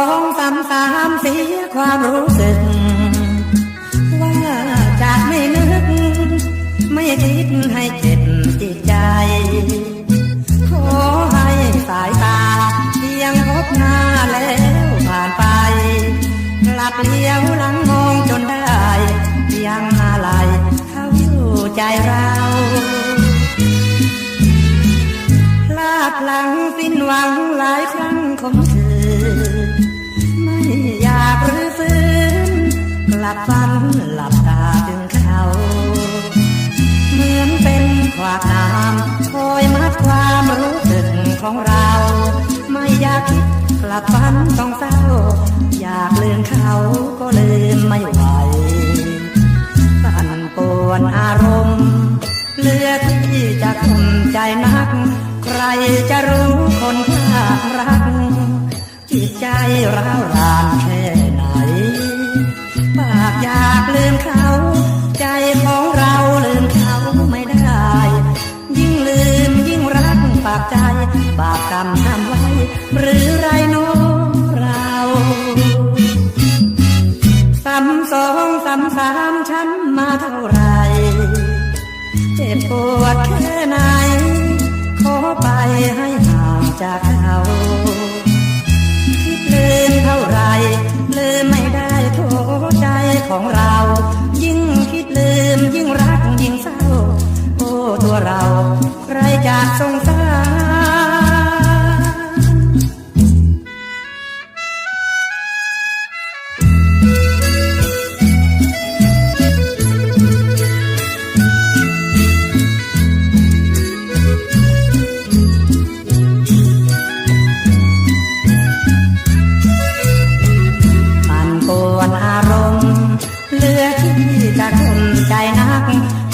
องสามสามเสียความรู้สึก ว่าจากไม่นึก ไม่คิดให้เจ็บจิตใจขอให้สายตาเพียงพบหน้าแล้วผ่านไปกลับเลี้ยวหลังมองจนได้ ยังอะไรเข้าสู่ใจเรา ลาดพลั้งสิ้นหวังหลายครั้งของเธอ ไม่อยากรื้อฟื้นกลับฝันหลับตาถึงเขา เหมือนเป็นขวากน้ำคอยมัดความรู้สึกของเรา ไม่อยากคิดกลับฝันต้องเศร้า อยากลืมเขาก็ลืมไม่ไหวสั่นปวนอารมณ์ เลือที่จะคมใจนัก รจะรู้คนข้างรัก จิตใจร้าวรานแค่ไหนปากอยากลืมเขา ใจของเราลืมเขาไม่ได้ ยิ่งลืมยิ่งรักปากใจ บาปกรรมทำไว้ หรือไรโน้เราซ้ำสองซ้ำสามช้ำมาเท่าไหรเจ็บปวดแค่ไหน ไปให้ห่างจากเขาคิดลืมเท่าไรลืมไม่ได้โทใจของเรา ยิ่งคิดลืมยิ่งรักยิ่งเศร้า โอ้ตัวเรา ใครจะสงสาร เหลือที่จะทนใจนัก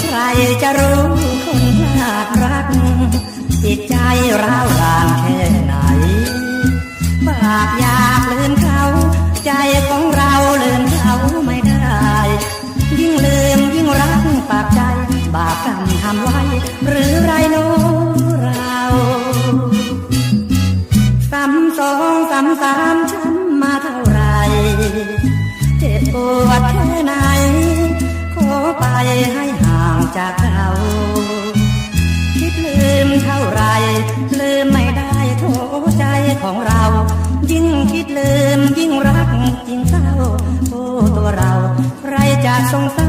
ใครจะรู้คนพลาดรัก จิตใจร้าวรานแค่ไหน บาปอยากลืมเขา ใจของเราลืมเขาไม่ได้ ยิ่งลืมยิ่งรักปากใจ บาปกรรมทำไว้ หรือไรโน้เราซ้ำสองซ้ำสามช้ำมาเท่าไหร เจ็บปวดแค่ไหน ขอไปให้ห่างจากเรา คิดลืมเท่าไร ลืมไม่ได้โทใจของเรา ยิ่งคิดลืมยิ่งรักยิ่งเศร้าโอ้ตัวเรา ใครจะสงสาร